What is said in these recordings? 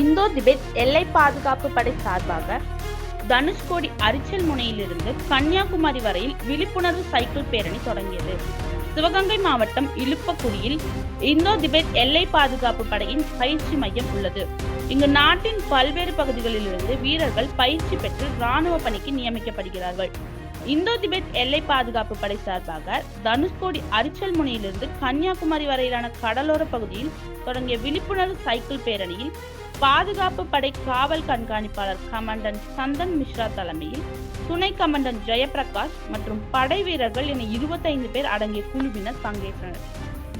இந்தோ Tibet எல்லை பாதுகாப்பு படை சார்பாக தனுஷ்கோடி அரிச்சல் முனையிலிருந்து கன்னியாகுமரி வரையில் விழிப்புணர்வு சைக்கிள் பேரணி தொடங்கியது. சிவகங்கை மாவட்டம் இழுப்பக்குடியில் இந்தோ திபெத் எல்லை பாதுகாப்பு படையின் பயிற்சி மையம் உள்ளது. இங்கு நாட்டின் பல்வேறு பகுதிகளிலிருந்து வீரர்கள் பயிற்சி பெற்று ராணுவ பணிக்கு நியமிக்கப்படுகிறார்கள். இந்தோ திபெத் எல்லை பாதுகாப்பு படை சார்பாக தனுஷ்கோடி அரிச்சல் முனையிலிருந்து கன்னியாகுமரி வரையிலான கடலோர பகுதியில் தொடங்கிய விழிப்புணர்வு சைக்கிள் பேரணியில் பாதுகாப்பு படை காவல் கண்காணிப்பாளர் கமாண்டன் சந்தன் மிஸ்ரா தலைமையில் துணை கமாண்டன் ஜெயபிரகாஷ் மற்றும் படை வீரர்கள் என இருபத்தைந்து பேர் அடங்கிய குழுவினர் பங்கேற்றனர்.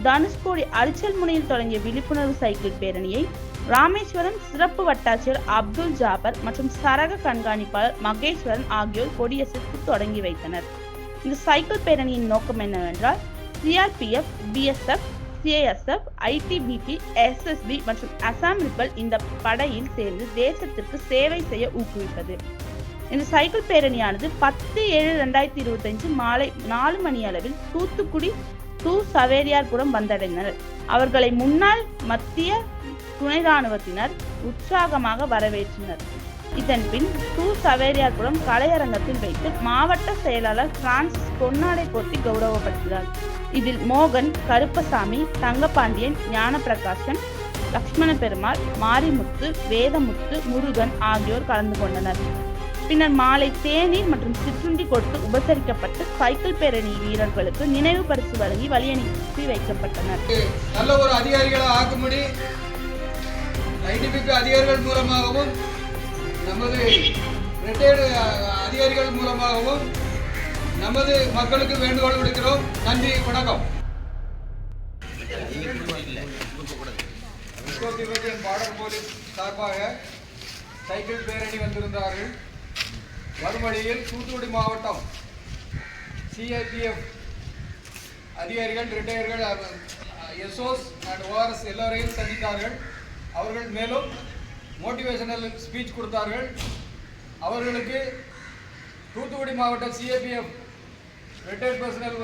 தனுஷ்கோடி அரிச்சல் முனையில் தொடங்கிய விழிப்புணர்வு சைக்கிள் பேரணியை ராமேஸ்வரம் சிறப்பு வட்டாட்சியர் அப்துல் ஜாபர் மற்றும் சரக கண்காணிப்பாளர் மகேஸ்வரன் ஆகியோர் கொடியசைத்து தொடங்கி வைத்தனர். இந்த சைக்கிள் பேரணியின் நோக்கம் என்னவென்றால் CRPF BSF CISF ITBP SSB மற்றும் அசாம் ரிப்பல் இந்த படையில் சேர்ந்து தேசத்திற்கு சேவை செய்ய ஊக்குவிப்பது இந்த சைக்கிள் பேரணியானது பத்து ஏழு ரெண்டாயிரத்தி இருபத்தஞ்சு மாலை நாலு மணி அளவில் தூத்துக்குடி டு சவேரியார்புரம் வந்தடைந்தனர். அவர்களை முன்னாள் மத்திய துணை ராணுவத்தினர் உற்சாகமாக வரவேற்றனர். இதன்பின் பின் டு சவேரியார்புரம் கலையரங்கத்தில் வைத்து மாவட்ட செயலாளர் பிரான்சிஸ் பொன்னாடை போர்த்தி கௌரவப்படுத்தினார். இதில் மோகன் கருப்பசாமி தங்கபாண்டியன் ஞானப்பிரகாசன் லக்ஷ்மண பெருமாள் மாரிமுத்து வேதமுத்து முருகன் ஆகியோர் கலந்து கொண்டனர். பின்னர் மாலை தேநீர் மற்றும் சிற்றுண்டி கொடுத்து உபசரிக்கப்பட்டு சைக்கிள் பேரணி வீரர்களுக்கு நினைவு பரிசு வழங்கி வழியனுப்பி வைக்கப்பட்டனர். நல்ல ஒரு அதிகாரிகளை ஆக்கும்படி அதிகாரிகள் மூலமாகவும் நமது ரிட்டையர்டு அதிகாரிகள் மூலமாகவும் நமது மக்களுக்கு வேண்டுகோள் விடுக்கிறோம். நன்றி வணக்கம். இஸ்கோ பார்டர் போலீஸ் சார்பாக சைக்கிள் பேரணி வந்திருந்தார்கள். வரும் வழியில் தூத்துக்குடி மாவட்டம் சிஐபிஎஃப் அதிகாரிகள் ரிட்டையர்கள் எஸ்ஓஸ் அண்ட் ஓஆர்எஸ் எல்லோரையும் சந்தித்தார்கள். அவர்கள் மேலும் மோட்டிவேஷனல் ஸ்பீச் கொடுத்தார்கள். அவர்களுக்கு தூத்துக்குடி மாவட்ட சிஏபிஎஃப் ரிட்டையர்ட் பர்சனல்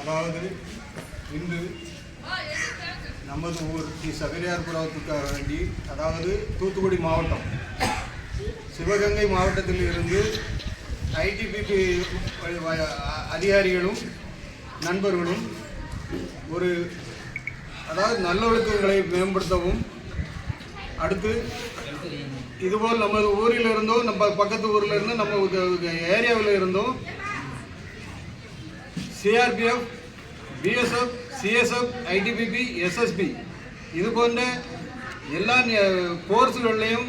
அதாவது இன்று நமது ஊர் ஸ்ரீ சகரியார்புரத்துக்காக வேண்டி அதாவது தூத்துக்குடி மாவட்டம் சிவகங்கை மாவட்டத்தில் இருந்து ஐடிபிபி அதிகாரிகளும் நண்பர்களும் ஒரு அதாவது நல்லொழுக்கங்களை மேம்படுத்தவும் அடுத்து இதுபோல் நமது ஊரில் இருந்தோ நம்ம பக்கத்து ஊரில் இருந்தோ நம்ம ஏரியாவில் இருந்தோ CRPF BSF CSF ITBP SSB இது போன்ற எல்லா கோர்ஸுகள்லையும்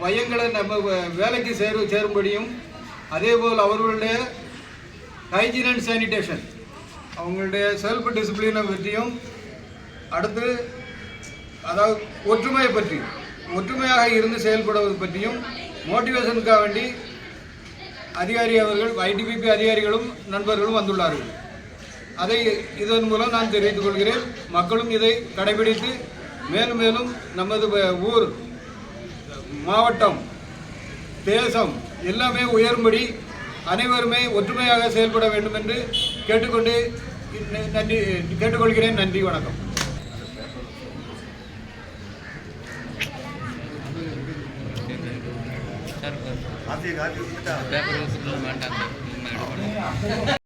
பையங்களை நம்ம வே- வேலைக்கு சேரு சேரும்படியும் அதேபோல் அவர்களுடைய ஹைஜீன் அண்ட் சானிடேஷன் அவங்களுடைய செல்ஃப் டிசிப்ளினை பற்றியும் அடுத்து அதாவது ஒற்றுமையை பற்றி ஒற்றுமையாக இருந்து செயல்படுவது பற்றியும் மோட்டிவேஷனுக்காக வேண்டி அதிகாரி அவர்கள் ஐடிபிபி அதிகாரிகளும் நண்பர்களும் வந்துள்ளார்கள். அதை இதன் மூலம் நான் தெரிவித்துக் கொள்கிறேன். மக்களும் இதை கடைபிடித்து மேலும் மேலும் நமது ஊர் மாவட்டம் தேசம் எல்லாமே உயரும்படி அனைவருமே ஒற்றுமையாக செயல்பட வேண்டும் என்று கேட்டுக்கொண்டு நன்றி கேட்டுக்கொள்கிறேன். நன்றி வணக்கம். பேப்பர் வேண்டாம்